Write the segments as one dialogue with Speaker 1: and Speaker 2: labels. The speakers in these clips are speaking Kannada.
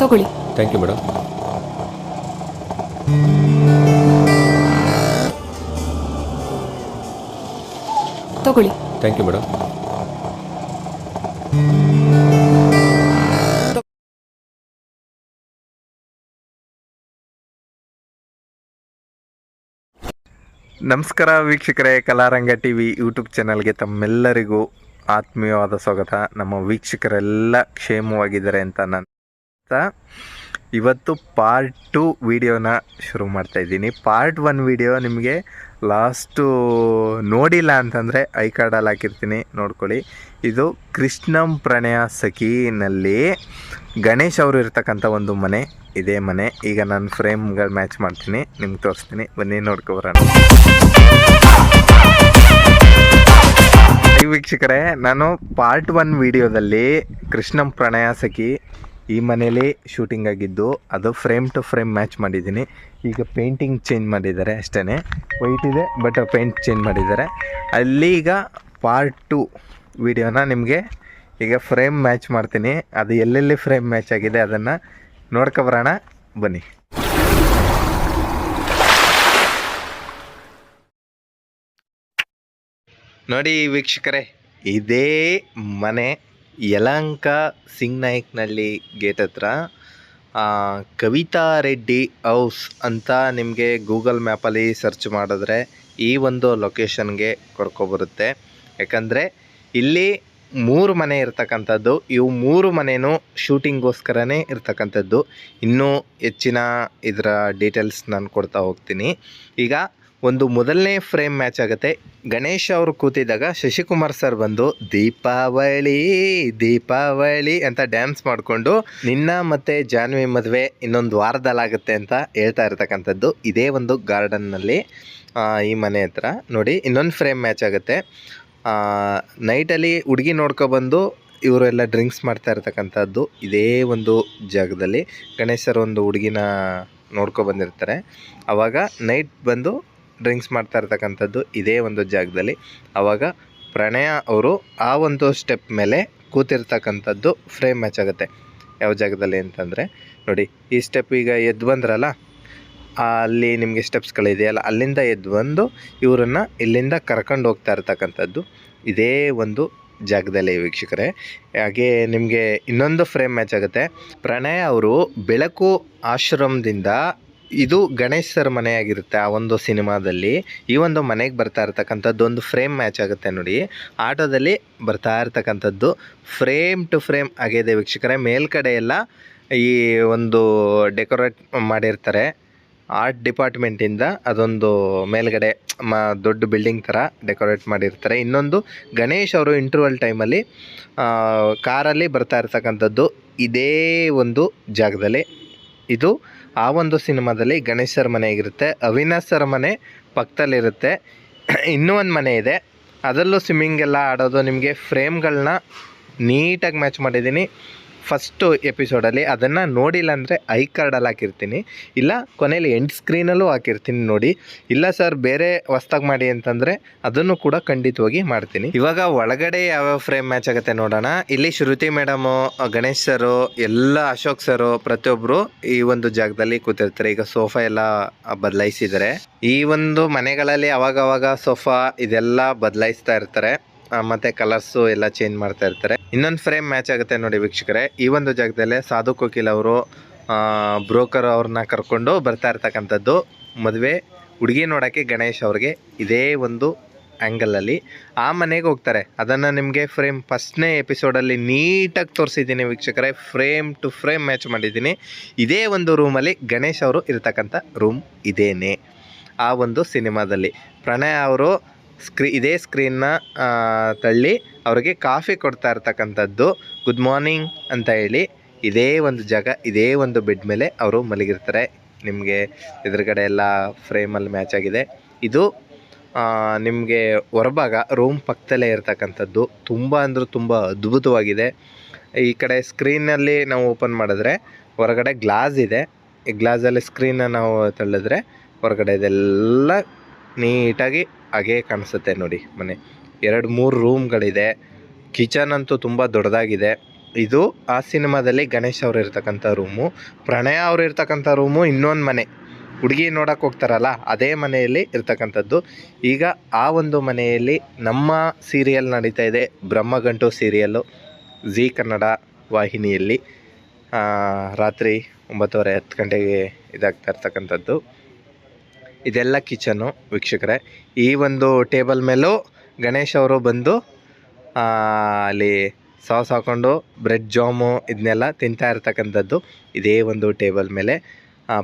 Speaker 1: ತಗೊಳ್ಳಿ.
Speaker 2: ಥ್ಯಾಂಕ್ ಯು ಮೇಡಮ್
Speaker 1: ತಗೊಳ್ಳಿ.
Speaker 2: ಥ್ಯಾಂಕ್ ಯು ಮೇಡಮ್
Speaker 3: ನಮಸ್ಕಾರ ವೀಕ್ಷಕರೇ ಕಲಾರಂಗ ಟಿ ವಿ ಯೂಟ್ಯೂಬ್ ಚಾನಲ್ಗೆ ತಮ್ಮೆಲ್ಲರಿಗೂ ಆತ್ಮೀಯವಾದ ಸ್ವಾಗತ. ನಮ್ಮ ವೀಕ್ಷಕರೆಲ್ಲ ಕ್ಷೇಮವಾಗಿದ್ದಾರೆ ಅಂತ ನಾನು ಇವತ್ತು ಪಾರ್ಟ್ ಟು ವಿಡಿಯೋನ ಶುರು ಮಾಡ್ತಾ ಇದ್ದೀನಿ. ಪಾರ್ಟ್ ಒನ್ ವಿಡಿಯೋ ನಿಮಗೆ ಲಾಸ್ಟು ನೋಡಿಲ್ಲ ಅಂತಂದರೆ ಐ ಕಾರ್ಡಲ್ಲಿ ಹಾಕಿರ್ತೀನಿ. ನೋಡ್ಕೊಳ್ಳಿ. ಇದು ಕೃಷ್ಣಂ ಪ್ರಣಯ ಸಖಿನಲ್ಲಿ ಗಣೇಶ್ ಅವರು ಇರ್ತಕ್ಕಂಥ ಒಂದು ಮನೆ. ಇದೇ ಮನೆ. ಈಗ ನಾನು ಫ್ರೇಮ್ಗಳು ಮ್ಯಾಚ್ ಮಾಡ್ತೀನಿ. ನಿಮ್ಗೆ ತೋರಿಸ್ತೀನಿ. ಬನ್ನಿ ನೋಡ್ಕೊಬರೋಣ ವೀಕ್ಷಕರೇ, ನಾನು ಪಾರ್ಟ್ ಒನ್ ವಿಡಿಯೋದಲ್ಲಿ ಕೃಷ್ಣಂ ಪ್ರಣಯ ಸಖಿ ಈ ಮನೇಲಿ ಶೂಟಿಂಗ್ ಆಗಿದ್ದು ಅದು ಫ್ರೇಮ್ ಟು ಫ್ರೇಮ್ ಮ್ಯಾಚ್ ಮಾಡಿದ್ದೀನಿ. ಈಗ ಪೇಂಟಿಂಗ್ ಚೇಂಜ್ ಮಾಡಿದ್ದಾರೆ ಅಷ್ಟೇ ವೈಟ್ ಇದೆ ಬಟ್ ಪೇಂಟ್ ಚೇಂಜ್ ಮಾಡಿದ್ದಾರೆ. ಅಲ್ಲಿ ಈಗ ಪಾರ್ಟ್ ಟು ವಿಡಿಯೋನ ನಿಮಗೆ ಈಗ ಫ್ರೇಮ್ ಮ್ಯಾಚ್ ಮಾಡ್ತೀನಿ. ಅದು ಎಲ್ಲೆಲ್ಲಿ ಫ್ರೇಮ್ ಮ್ಯಾಚ್ ಆಗಿದೆ ಅದನ್ನು ನೋಡ್ಕೊಬರೋಣ. ಬನ್ನಿ. ನೋಡಿ ವೀಕ್ಷಕರೇ, ಇದೇ ಮನೆ. ಯಲಂಕ ಸಿಂಗ್ ನಾಯಕ್ನಳ್ಳಿ ಗೇಟ್ ಹತ್ರ ಕವಿತಾ ರೆಡ್ಡಿ ಹೌಸ್ ಅಂತ ನಿಮಗೆ ಗೂಗಲ್ ಮ್ಯಾಪಲ್ಲಿ ಸರ್ಚ್ ಮಾಡಿದ್ರೆ ಈ ಒಂದು ಲೊಕೇಶನ್ಗೆ ಕರ್ಕೊಬರುತ್ತೆ. ಯಾಕಂದರೆ ಇಲ್ಲಿ ಮೂರು ಮನೆ ಇರ್ತಕ್ಕಂಥದ್ದು, ಇವು ಮೂರು ಮನೆಯೂ ಶೂಟಿಂಗ್ಗೋಸ್ಕರನೇ ಇರ್ತಕ್ಕಂಥದ್ದು. ಇನ್ನೂ ಹೆಚ್ಚಿನ ಇದರ ಡೀಟೇಲ್ಸ್ ನಾನು ಕೊಡ್ತಾ ಹೋಗ್ತೀನಿ. ಈಗ ಒಂದು ಮೊದಲನೇ ಫ್ರೇಮ್ ಮ್ಯಾಚ್ ಆಗುತ್ತೆ. ಗಣೇಶ್ ಅವರು ಕೂತಿದ್ದಾಗ ಶಶಿಕುಮಾರ್ ಸರ್ ಬಂದು, ದೀಪಾವಳಿ ದೀಪಾವಳಿ ಅಂತ ಡ್ಯಾನ್ಸ್ ಮಾಡಿಕೊಂಡು, ನಿನ್ನ ಮತ್ತೆ ಜಾನ್ವಿ ಮದುವೆ ಇನ್ನೊಂದು ವಾರದಲ್ಲಾಗುತ್ತೆ ಅಂತ ಹೇಳ್ತಾ ಇರ್ತಕ್ಕಂಥದ್ದು. ಇದೇ ಒಂದು ಗಾರ್ಡನ್ನಲ್ಲಿ ಈ ಮನೆ ಹತ್ರ. ನೋಡಿ, ಇನ್ನೊಂದು ಫ್ರೇಮ್ ಮ್ಯಾಚ್ ಆಗುತ್ತೆ. ನೈಟಲ್ಲಿ ಹುಡುಗಿ ನೋಡ್ಕೊಬಂದು ಇವರೆಲ್ಲ ಡ್ರಿಂಕ್ಸ್ ಮಾಡ್ತಾ ಇರ್ತಕ್ಕಂಥದ್ದು. ಇದೇ ಒಂದು ಜಾಗದಲ್ಲಿ ಗಣೇಶರ ಒಂದು ಹುಡುಗಿನ ನೋಡ್ಕೊ ಬಂದಿರ್ತಾರೆ. ಆವಾಗ ನೈಟ್ ಬಂದು ಡ್ರಿಂಕ್ಸ್ ಮಾಡ್ತಾ ಇರ್ತಕ್ಕಂಥದ್ದು ಇದೇ ಒಂದು ಜಾಗದಲ್ಲಿ. ಆವಾಗ ಪ್ರಣಯ ಅವರು ಆ ಒಂದು ಸ್ಟೆಪ್ ಮೇಲೆ ಕೂತಿರ್ತಕ್ಕಂಥದ್ದು ಫ್ರೇಮ್ ಮ್ಯಾಚ್ ಆಗುತ್ತೆ. ಯಾವ ಜಾಗದಲ್ಲಿ ಅಂತಂದರೆ, ನೋಡಿ, ಈ ಸ್ಟೆಪ್ ಈಗ ಎದ್ದು ಬಂದ್ರಲ್ಲ, ಅಲ್ಲಿ ನಿಮಗೆ ಸ್ಟೆಪ್ಸ್ಗಳಿದೆಯಲ್ಲ ಅಲ್ಲಿಂದ ಎದ್ದು ಬಂದು ಇವರನ್ನು ಇಲ್ಲಿಂದ ಕರ್ಕೊಂಡು ಹೋಗ್ತಾ ಇರ್ತಕ್ಕಂಥದ್ದು ಇದೇ ಒಂದು ಜಾಗದಲ್ಲಿ ವೀಕ್ಷಕರೇ. ಹಾಗೆ ನಿಮಗೆ ಇನ್ನೊಂದು ಫ್ರೇಮ್ ಮ್ಯಾಚ್ ಆಗುತ್ತೆ. ಪ್ರಣಯ ಅವರು ಬೆಳಕು ಆಶ್ರಮದಿಂದ ಇದು ಗಣೇಶ್ ಸರ್ ಮನೆಯಾಗಿರುತ್ತೆ ಆ ಒಂದು ಸಿನಿಮಾದಲ್ಲಿ. ಈ ಒಂದು ಮನೆಗೆ ಬರ್ತಾ ಇರ್ತಕ್ಕಂಥದ್ದು ಒಂದು ಫ್ರೇಮ್ ಮ್ಯಾಚ್ ಆಗುತ್ತೆ ನೋಡಿ. ಆಟೋದಲ್ಲಿ ಬರ್ತಾ ಇರ್ತಕ್ಕಂಥದ್ದು ಫ್ರೇಮ್ ಟು ಫ್ರೇಮ್ ಆಗಿದೆ ವೀಕ್ಷಕರೇ. ಮೇಲ್ಗಡೆ ಎಲ್ಲ ಈ ಒಂದು ಡೆಕೋರೇಟ್ ಮಾಡಿರ್ತಾರೆ. ಆರ್ಟ್ ಡಿಪಾರ್ಟ್ಮೆಂಟಿಂದ ಅದೊಂದು ಮೇಲ್ಗಡೆ ಮ ದೊಡ್ಡ ಬಿಲ್ಡಿಂಗ್ ಥರ ಡೆಕೋರೇಟ್ ಮಾಡಿರ್ತಾರೆ. ಇನ್ನೊಂದು ಗಣೇಶ್ ಅವರು ಇಂಟರ್ವಲ್ ಟೈಮಲ್ಲಿ ಕಾರಲ್ಲಿ ಬರ್ತಾ ಇರ್ತಕ್ಕಂಥದ್ದು ಇದೇ ಒಂದು ಜಾಗದಲ್ಲಿ ಇದು ಆ ಒಂದು ಸಿನಿಮಾದಲ್ಲಿ ಗಣೇಶರ ಮನೆ ಆಗಿರುತ್ತೆ ಅವಿನಾಶ್ ಸರ್ ಮನೆ ಪಕ್ಕದಲ್ಲಿರುತ್ತೆ. ಇನ್ನೂ ಒಂದು ಮನೆ ಇದೆ. ಅದರಲ್ಲೂ ಸ್ವಿಮ್ಮಿಂಗ್ ಎಲ್ಲ ಆಡೋದು, ನಿಮಗೆ ಫ್ರೇಮ್ಗಳನ್ನ ನೀಟಾಗಿ ಮ್ಯಾಚ್ ಮಾಡಿದ್ದೀನಿ. ಫಸ್ಟು ಎಪಿಸೋಡಲ್ಲಿ ಅದನ್ನು ನೋಡಿಲ್ಲ ಅಂದರೆ ಐ ಕಾರ್ಡಲ್ಲಿ ಹಾಕಿರ್ತೀನಿ. ಇಲ್ಲ ಕೊನೆಯಲ್ಲಿ ಎಂಡ್ ಸ್ಕ್ರೀನಲ್ಲೂ ಹಾಕಿರ್ತೀನಿ ನೋಡಿ. ಇಲ್ಲ ಸರ್, ಬೇರೆ ಹೊಸ್ದಾಗಿ ಮಾಡಿ ಅಂತಂದರೆ ಅದನ್ನು ಕೂಡ ಖಂಡಿತವಾಗಿ ಮಾಡ್ತೀನಿ. ಇವಾಗ ಒಳಗಡೆ ಯಾವ್ಯಾವ ಫ್ರೇಮ್ ಮ್ಯಾಚ್ ಆಗುತ್ತೆ ನೋಡೋಣ. ಇಲ್ಲಿ ಶ್ರುತಿ ಮೇಡಮು, ಗಣೇಶ್ ಸರು, ಎಲ್ಲ ಅಶೋಕ್ ಸರು ಪ್ರತಿಯೊಬ್ಬರು ಈ ಒಂದು ಜಾಗದಲ್ಲಿ ಕೂತಿರ್ತಾರೆ. ಈಗ ಸೋಫಾ ಎಲ್ಲ ಬದಲಾಯಿಸಿದರೆ ಈ ಒಂದು ಮನೆಗಳಲ್ಲಿ ಅವಾಗವಾಗ ಅವಾಗ ಸೋಫಾ ಇದೆಲ್ಲ ಬದಲಾಯಿಸ್ತಾ ಇರ್ತಾರೆ. ಮತ್ತೆ ಕಲರ್ಸು ಎಲ್ಲ ಚೇಂಜ್ ಮಾಡ್ತಾ ಇರ್ತಾರೆ. ಇನ್ನೊಂದು ಫ್ರೇಮ್ ಮ್ಯಾಚ್ ಆಗುತ್ತೆ ನೋಡಿ ವೀಕ್ಷಕರೇ. ಈ ಒಂದು ಜಾಗದಲ್ಲೇ ಸಾಧು ಕೋಕಿಲ್ ಅವರು ಬ್ರೋಕರ್ ಅವ್ರನ್ನ ಕರ್ಕೊಂಡು ಬರ್ತಾ ಇರ್ತಕ್ಕಂಥದ್ದು. ಮದುವೆ ಹುಡುಗಿ ನೋಡೋಕ್ಕೆ ಗಣೇಶ್ ಅವ್ರಿಗೆ ಇದೇ ಒಂದು ಆ್ಯಂಗಲಲ್ಲಿ ಆ ಮನೆಗೆ ಹೋಗ್ತಾರೆ. ಅದನ್ನು ನಿಮಗೆ ಫ್ರೇಮ್ ಫಸ್ಟ್ನೇ ಎಪಿಸೋಡಲ್ಲಿ ನೀಟಾಗಿ ತೋರಿಸಿದ್ದೀನಿ ವೀಕ್ಷಕರೇ. ಫ್ರೇಮ್ ಟು ಫ್ರೇಮ್ ಮ್ಯಾಚ್ ಮಾಡಿದ್ದೀನಿ. ಇದೇ ಒಂದು ರೂಮಲ್ಲಿ ಗಣೇಶ್ ಅವರು ಇರತಕ್ಕಂಥ ರೂಮ್ ಇದೇನೆ. ಆ ಒಂದು ಸಿನಿಮಾದಲ್ಲಿ ಪ್ರಣಯ ಅವರು ಸ್ಕ್ರೀ ಇದೇ ಸ್ಕ್ರೀನ್ನ ತಳ್ಳಿ ಅವರಿಗೆ ಕಾಫಿ ಕೊಡ್ತಾ ಇರ್ತಕ್ಕಂಥದ್ದು. ಗುಡ್ ಮಾರ್ನಿಂಗ್ ಅಂತ ಹೇಳಿ ಇದೇ ಒಂದು ಜಾಗ, ಇದೇ ಒಂದು ಬೆಡ್ ಮೇಲೆ ಅವರು ಮಲಗಿರ್ತಾರೆ. ನಿಮಗೆ ಎದುರುಗಡೆ ಎಲ್ಲ ಫ್ರೇಮಲ್ಲಿ ಮ್ಯಾಚ್ ಆಗಿದೆ. ಇದು ನಿಮಗೆ ಹೊರಭಾಗ ರೂಮ್ ಪಕ್ಕದಲ್ಲೇ ಇರತಕ್ಕಂಥದ್ದು. ತುಂಬ ಅಂದರೂ ತುಂಬ ಅದ್ಭುತವಾಗಿದೆ. ಈ ಕಡೆ ಸ್ಕ್ರೀನಲ್ಲಿ ನಾವು ಓಪನ್ ಮಾಡಿದ್ರೆ ಹೊರಗಡೆ ಗ್ಲಾಸ್ ಇದೆ. ಈ ಗ್ಲಾಸಲ್ಲಿ ಸ್ಕ್ರೀನ್ನ ನಾವು ತಳ್ಳಿದ್ರೆ ಹೊರಗಡೆ ಇದೆಲ್ಲ ನೀಟಾಗಿ ಹಾಗೇ ಕಾಣಿಸುತ್ತೆ ನೋಡಿ ಮನೆ. ಎರಡು ಮೂರು ರೂಮ್ಗಳಿದೆ. ಕಿಚನ್ ಅಂತೂ ತುಂಬ ದೊಡ್ಡದಾಗಿದೆ. ಇದು ಆ ಸಿನಿಮಾದಲ್ಲಿ ಗಣೇಶ್ ಅವರು ಇರ್ತಕ್ಕಂಥ ರೂಮು. ಪ್ರಣಯ ಅವರು ಇರ್ತಕ್ಕಂಥ ರೂಮು, ಇನ್ನೊಂದು ಮನೆ. ಹುಡುಗಿ ನೋಡಕ್ಕೆ ಹೋಗ್ತಾರಲ್ಲ, ಅದೇ ಮನೆಯಲ್ಲಿ ಇರ್ತಕ್ಕಂಥದ್ದು. ಈಗ ಆ ಒಂದು ಮನೆಯಲ್ಲಿ ನಮ್ಮ ಸೀರಿಯಲ್ ನಡೀತಾ ಇದೆ. ಬ್ರಹ್ಮಗಂಟು ಸೀರಿಯಲ್ಲು, ಜಿ ಕನ್ನಡ ವಾಹಿನಿಯಲ್ಲಿ. ರಾತ್ರಿ ಒಂಬತ್ತುವರೆ ಹತ್ತು ಗಂಟೆಗೆ ಇದಾಗ್ತಾ ಇರ್ತಕ್ಕಂಥದ್ದು. ಇದೆಲ್ಲ ಕಿಚನ್ನು, ವೀಕ್ಷಕರೇ. ಈ ಒಂದು ಟೇಬಲ್ ಮೇಲೂ ಗಣೇಶ್ ಅವರು ಬಂದು ಅಲ್ಲಿ ಸಾಸ್ ಹಾಕೊಂಡು, ಬ್ರೆಡ್, ಜಾಮು ಇದನ್ನೆಲ್ಲ ತಿಂತಾ ಇರ್ತಕ್ಕಂಥದ್ದು ಇದೇ ಒಂದು ಟೇಬಲ್ ಮೇಲೆ.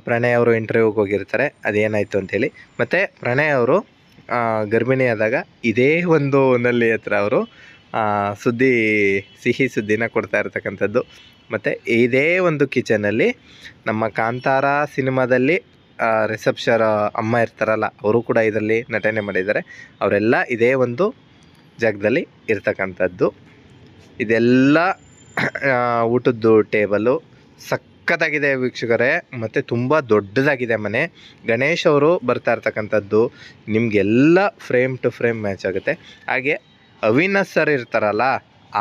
Speaker 3: ಪ್ರಣಯ್ ಅವರು ಇಂಟರ್ವ್ಯೂಗೆ ಹೋಗಿರ್ತಾರೆ, ಅದೇನಾಯಿತು ಅಂಥೇಳಿ ಮತ್ತು ಪ್ರಣಯ್ ಅವರು ಗರ್ಭಿಣಿಯಾದಾಗ ಇದೇ ಒಂದು ನಲ್ಲಿ ಹತ್ರ ಅವರು ಸುದ್ದಿ, ಸಿಹಿ ಸುದ್ದಿನ ಕೊಡ್ತಾ ಇರ್ತಕ್ಕಂಥದ್ದು. ಮತ್ತು ಇದೇ ಒಂದು ಕಿಚನಲ್ಲಿ ನಮ್ಮ ಕಾಂತಾರ ಸಿನಿಮಾದಲ್ಲಿ ರಿಸೆಪ್ಷರ್ ಅಮ್ಮ ಇರ್ತಾರಲ್ಲ, ಅವರು ಕೂಡ ಇದರಲ್ಲಿ ನಟನೆ ಮಾಡಿದ್ದಾರೆ. ಅವರೆಲ್ಲ ಇದೇ ಒಂದು ಜಾಗದಲ್ಲಿ ಇರ್ತಕ್ಕಂಥದ್ದು. ಇದೆಲ್ಲ ಊಟದ್ದು ಟೇಬಲು ಸಖತ್ತಾಗಿದೆ ವೀಕ್ಷಕರೇ, ಮತ್ತು ತುಂಬ ದೊಡ್ಡದಾಗಿದೆ ಮನೆ. ಗಣೇಶ್ ಅವರು ಬರ್ತಾ ಇರ್ತಕ್ಕಂಥದ್ದು, ನಿಮಗೆಲ್ಲ ಫ್ರೇಮ್ ಟು ಫ್ರೇಮ್ ಮ್ಯಾಚ್ ಆಗುತ್ತೆ. ಹಾಗೆ ಅವಿನಾಶ್ ಸರ್ ಇರ್ತಾರಲ್ಲ,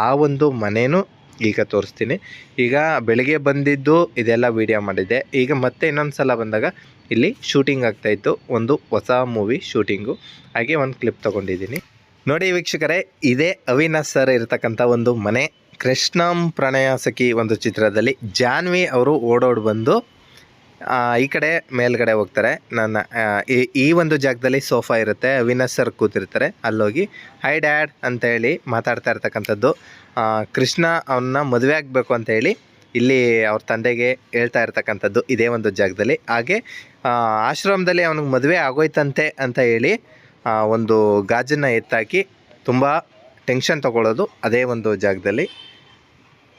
Speaker 3: ಆ ಒಂದು ಮನೇನೂ ಈಗ ತೋರಿಸ್ತೀನಿ. ಈಗ ಬೆಳಗ್ಗೆ ಬಂದಿದ್ದು ಇದೆಲ್ಲ ವೀಡಿಯೋ ಮಾಡಿದ್ದೆ. ಈಗ ಮತ್ತೆ ಇನ್ನೊಂದು ಸಲ ಬಂದಾಗ ಇಲ್ಲಿ ಶೂಟಿಂಗ್ ಆಗ್ತಾಯಿತ್ತು ಒಂದು ಹೊಸ ಮೂವಿ ಶೂಟಿಂಗು ಹಾಗೆ ಒಂದು ಕ್ಲಿಪ್ ತೊಗೊಂಡಿದ್ದೀನಿ. ನೋಡಿ ವೀಕ್ಷಕರೇ, ಇದೇ ಅವಿನಾಶ್ ಸರ್ ಇರತಕ್ಕಂಥ ಒಂದು ಮನೆ. ಕೃಷ್ಣಂ ಪ್ರಣಯಾಸಕಿ ಒಂದು ಚಿತ್ರದಲ್ಲಿ ಜಾನ್ವಿ ಅವರು ಓಡೋಡ್ ಬಂದು ಈ ಕಡೆ ಮೇಲ್ಗಡೆ ಹೋಗ್ತಾರೆ. ನನ್ನ ಈ- ಒಂದು ಜಾಗದಲ್ಲಿ ಸೋಫಾ ಇರುತ್ತೆ. ಅವಿನಾಶ್ ಸರ್ ಕೂತಿರ್ತಾರೆ. ಅಲ್ಲೋಗಿ ಹೈ ಡ್ಯಾಡ್ ಅಂತ ಹೇಳಿ ಮಾತಾಡ್ತಾ ಇರ್ತಕ್ಕಂಥದ್ದು. ಕೃಷ್ಣ ಅವನ್ನ ಮದುವೆ ಆಗಬೇಕು ಅಂತ ಹೇಳಿ ಇಲ್ಲಿ ಅವ್ರ ತಂದೆಗೆ ಹೇಳ್ತಾ ಇರ್ತಕ್ಕಂಥದ್ದು ಇದೇ ಒಂದು ಜಾಗದಲ್ಲಿ. ಹಾಗೆ ಆಶ್ರಮದಲ್ಲಿ ಅವನಿಗೆ ಮದುವೆ ಆಗೋಯ್ತಂತೆ ಅಂತ ಹೇಳಿ ಒಂದು ಗಾಜನ್ನ ಎತ್ತಾಕಿ ತುಂಬ ಟೆನ್ಷನ್ ತಗೊಳ್ಳೋದು ಅದೇ ಒಂದು ಜಾಗದಲ್ಲಿ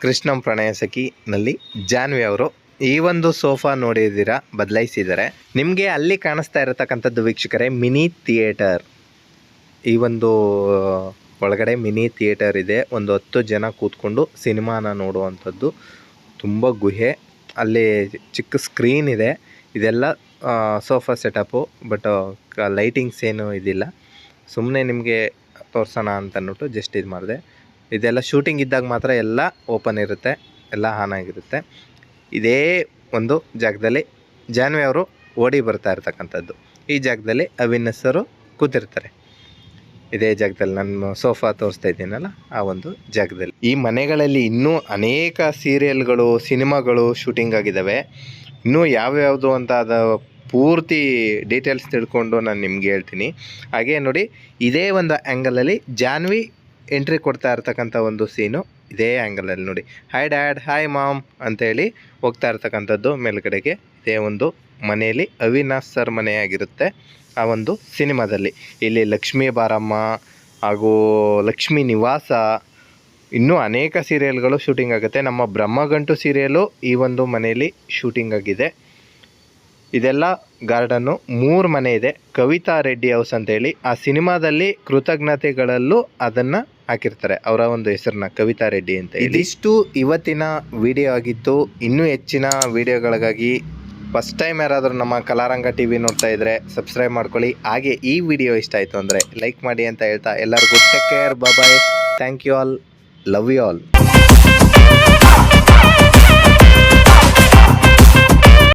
Speaker 3: ಕೃಷ್ಣಂ ಪ್ರಣಯ ಸಖಿನಲ್ಲಿ ಜಾನ್ವಿ ಅವರು. ಈ ಒಂದು ಸೋಫಾ ನೋಡಿದ್ದೀರಾ? ಬದಲಾಯಿಸಿದರೆ ನಿಮಗೆ ಅಲ್ಲಿ ಕಾಣಿಸ್ತಾ ಇರತಕ್ಕಂಥದ್ದು ವೀಕ್ಷಕರೇ, ಮಿನಿ ಥಿಯೇಟರ್. ಈ ಒಂದು ಒಳಗಡೆ ಮಿನಿ ಥಿಯೇಟರ್ ಇದೆ. ಒಂದು ಹತ್ತು ಜನ ಕೂತ್ಕೊಂಡು ಸಿನಿಮಾನ ನೋಡುವಂಥದ್ದು. ತುಂಬ ಗುಹೆ. ಅಲ್ಲಿ ಚಿಕ್ಕ ಸ್ಕ್ರೀನ್ ಇದೆ. ಇದೆಲ್ಲ ಸೋಫಾ ಸೆಟಪ್ಪು, ಬಟ್ ಲೈಟಿಂಗ್ಸ್ ಏನು ಇದಿಲ್ಲ. ಸುಮ್ಮನೆ ನಿಮಗೆ ತೋರ್ಸೋಣ ಅಂತ ಅಂದ್ಬಿಟ್ಟು ಜಸ್ಟ್ ಇದು ಮಾಡಿದೆ ಇದೆಲ್ಲ ಶೂಟಿಂಗ್ ಇದ್ದಾಗ ಮಾತ್ರ ಎಲ್ಲ ಓಪನ್ ಇರುತ್ತೆ. ಎಲ್ಲ ಆನ್ ಆಗಿರುತ್ತೆ. ಇದೇ ಒಂದು ಜಾಗದಲ್ಲಿ ಜಾನ್ವಿ ಅವರು ಓಡಿ ಬರ್ತಾ ಇರ್ತಕ್ಕಂಥದ್ದು. ಈ ಜಾಗದಲ್ಲಿ ಅವಿನಸ್ಸರು ಕೂತಿರ್ತಾರೆ. ಇದೇ ಜಾಗದಲ್ಲಿ ನಾನು ಸೋಫಾ ತೋರಿಸ್ತಾ ಇದ್ದೀನಲ್ಲ, ಆ ಒಂದು ಜಾಗದಲ್ಲಿ. ಈ ಮನೆಗಳಲ್ಲಿ ಇನ್ನೂ ಅನೇಕ ಸೀರಿಯಲ್ಗಳು, ಸಿನಿಮಾಗಳು ಶೂಟಿಂಗ್ ಆಗಿದ್ದಾವೆ. ಇನ್ನೂ ಯಾವ್ಯಾವುದು ಅಂತ ಅದ ಪೂರ್ತಿ ಡೀಟೇಲ್ಸ್ ತಿಳ್ಕೊಂಡು ನಾನು ನಿಮ್ಗೆ ಹೇಳ್ತೀನಿ. ಹಾಗೆ ನೋಡಿ, ಇದೇ ಒಂದು ಆ್ಯಂಗಲಲ್ಲಿ ಜಾನ್ವಿ ಎಂಟ್ರಿ ಕೊಡ್ತಾ ಇರ್ತಕ್ಕಂಥ ಒಂದು ಸೀನು ಇದೇ ಆ್ಯಂಗಲಲ್ಲಿ ನೋಡಿ. ಹಾಯ್ ಡ್ಯಾಡ್ ಹಾಯ್ ಮಾಮ್ ಅಂತೇಳಿ ಹೋಗ್ತಾ ಇರ್ತಕ್ಕಂಥದ್ದು ಮೇಲ್ಗಡೆಗೆ. ಇದೇ ಒಂದು ಮನೆಯಲ್ಲಿ ಅವಿನಾಶ್ ಸರ್ ಮನೆಯಾಗಿರುತ್ತೆ ಆ ಒಂದು ಸಿನಿಮಾದಲ್ಲಿ. ಇಲ್ಲಿ ಲಕ್ಷ್ಮೀ ಬಾರಮ್ಮ ಹಾಗೂ ಲಕ್ಷ್ಮೀ ನಿವಾಸ. ಇನ್ನೂ ಅನೇಕ ಸೀರಿಯಲ್ಗಳು ಶೂಟಿಂಗ್ ಆಗುತ್ತೆ. ನಮ್ಮ ಬ್ರಹ್ಮಗಂಟು ಸೀರಿಯಲು ಈ ಒಂದು ಮನೆಯಲ್ಲಿ ಶೂಟಿಂಗ್ ಆಗಿದೆ. ಇದೆಲ್ಲ ಗಾರ್ಡನ್ನು ಮೂರು ಮನೆ ಇದೆ. ಕವಿತಾ ರೆಡ್ಡಿ ಹೌಸ್ ಅಂತೇಳಿ. ಆ ಸಿನಿಮಾದಲ್ಲಿ ಕೃತಜ್ಞತೆಗಳಲ್ಲೂ ಅದನ್ನು ಹಾಕಿರ್ತಾರೆ. ಅವರ ಒಂದು ಹೆಸರನ್ನ ಕವಿತಾ ರೆಡ್ಡಿ ಅಂತ ಇದಿಷ್ಟು ಇವತ್ತಿನ ವಿಡಿಯೋ ಆಗಿತ್ತು. ಇನ್ನೂ ಹೆಚ್ಚಿನ ವಿಡಿಯೋಗಳಿಗಾಗಿ ಫಸ್ಟ್ ಟೈಮ್ ಯಾರಾದರೂ ನಮ್ಮ ಕಲಾರಂಗ ಟಿ ವಿ ನೋಡ್ತಾ ಇದ್ದರೆ ಸಬ್ಸ್ಕ್ರೈಬ್ ಮಾಡ್ಕೊಳ್ಳಿ. ಹಾಗೆ ಈ ವಿಡಿಯೋ ಇಷ್ಟ ಆಯಿತು ಅಂದರೆ ಲೈಕ್ ಮಾಡಿ ಅಂತ ಹೇಳ್ತಾ ಎಲ್ಲರಿಗೂ take care. Bye. Thank you all. Love you all.